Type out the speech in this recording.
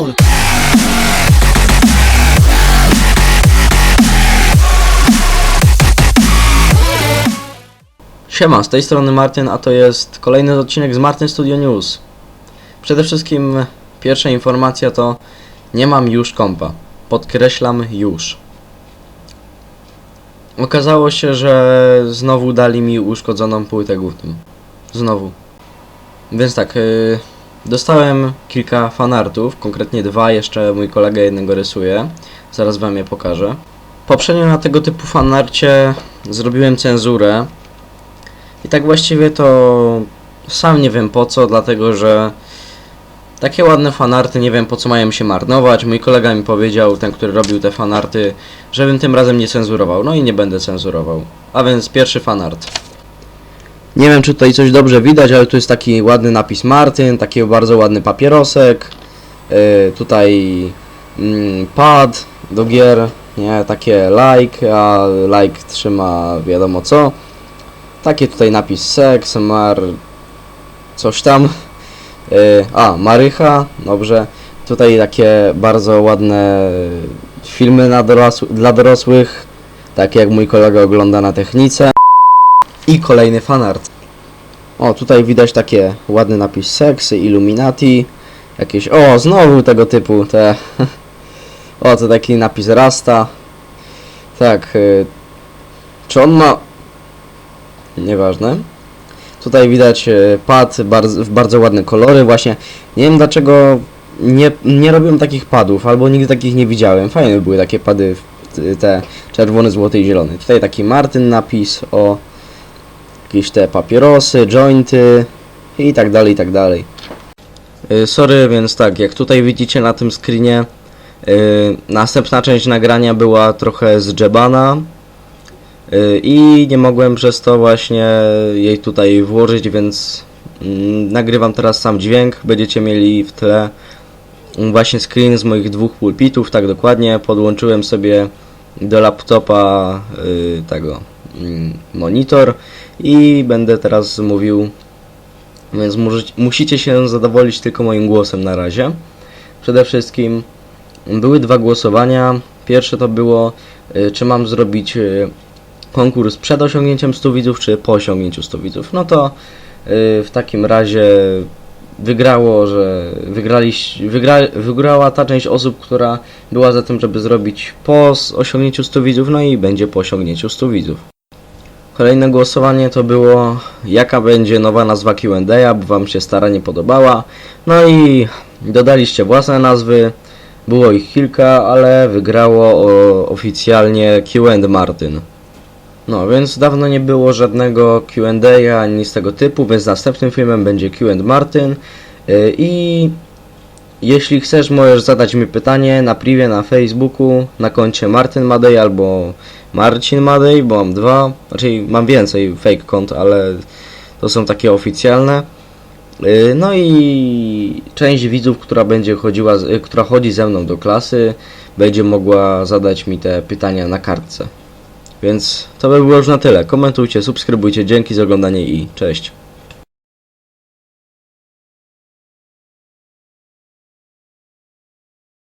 zone. Siema, z tej strony Martin, a to jest kolejny odcinek z Martin Studio News. Przede wszystkim pierwsza informacja to nie mam już kompa. Podkreślam już. Okazało się, że znowu dali mi uszkodzoną płytę główną. Znowu. Więc tak, yy, dostałem kilka fanartów, konkretnie dwa, jeszcze mój kolega jednego rysuje. Zaraz wam je pokażę. Poprzednio na tego typu fanarcie zrobiłem cenzurę, i tak właściwie to sam nie wiem po co, dlatego że takie ładne fanarty nie wiem po co mają się marnować. Mój kolega mi powiedział, ten który robił te fanarty, żebym tym razem nie cenzurował. No i nie będę cenzurował. A więc pierwszy fanart. Nie wiem czy tutaj coś dobrze widać, ale tu jest taki ładny napis Martin, taki bardzo ładny papierosek. Yy, tutaj mm, pad do gier, nie, takie like, a like trzyma wiadomo co. Taki tutaj napis seks, mar... coś tam. Yy, a, Marycha, dobrze. Tutaj takie bardzo ładne filmy dla dorosłych, takie jak mój kolega ogląda na technice. I kolejny fanart. O, tutaj widać takie ładny napis seks, Illuminati. Jakieś, o, znowu tego typu, te... o, to taki napis Rasta. Tak, yy, czy on ma Nieważne. Tutaj widać e, pad bardzo, bardzo ładne kolory. Właśnie nie wiem dlaczego nie, nie robią takich padów, albo nigdy takich nie widziałem. Fajne były takie pady, te czerwony, złoty i zielony. Tutaj taki Martin napis o jakieś te papierosy, jointy i tak dalej, i tak dalej. E, Sorry, więc tak, jak tutaj widzicie na tym screenie, e, następna część nagrania była trochę zdżebana, Y, i nie mogłem przez to właśnie jej tutaj włożyć, więc mm, nagrywam teraz sam dźwięk. Będziecie mieli w tle mm, właśnie screen z moich dwóch pulpitów, tak dokładnie. Podłączyłem sobie do laptopa y, tego monitor i będę teraz mówił, więc musi- musicie się zadowolić tylko moim głosem na razie. Przede wszystkim były dwa głosowania. Pierwsze to było, y, czy mam zrobić y, konkurs przed osiągnięciem 100 widzów, czy po osiągnięciu 100 widzów. No to y, w takim razie wygrało, że wygraliś, wygra, wygrała ta część osób, która była za tym, żeby zrobić po osiągnięciu 100 widzów, no i będzie po osiągnięciu 100 widzów. Kolejne głosowanie to było jaka będzie nowa nazwa Q&A, bo wam się stara nie podobała. No i dodaliście własne nazwy. Było ich kilka, ale wygrało oficjalnie Q&A Martin. No, więc dawno nie było żadnego Q&A ani z tego typu, więc następnym filmem będzie Q&A Martin Yy, i jeśli chcesz możesz zadać mi pytanie na privie na Facebooku na koncie Martin Madej albo Marcin Madej, bo mam dwa, znaczy mam więcej fake kont, ale to są takie oficjalne. Yy, No i część widzów, która będzie chodziła, yy, która chodzi ze mną do klasy, będzie mogła zadać mi te pytania na kartce. Więc to by było już na tyle. Komentujcie, subskrybujcie, dzięki za oglądanie i cześć.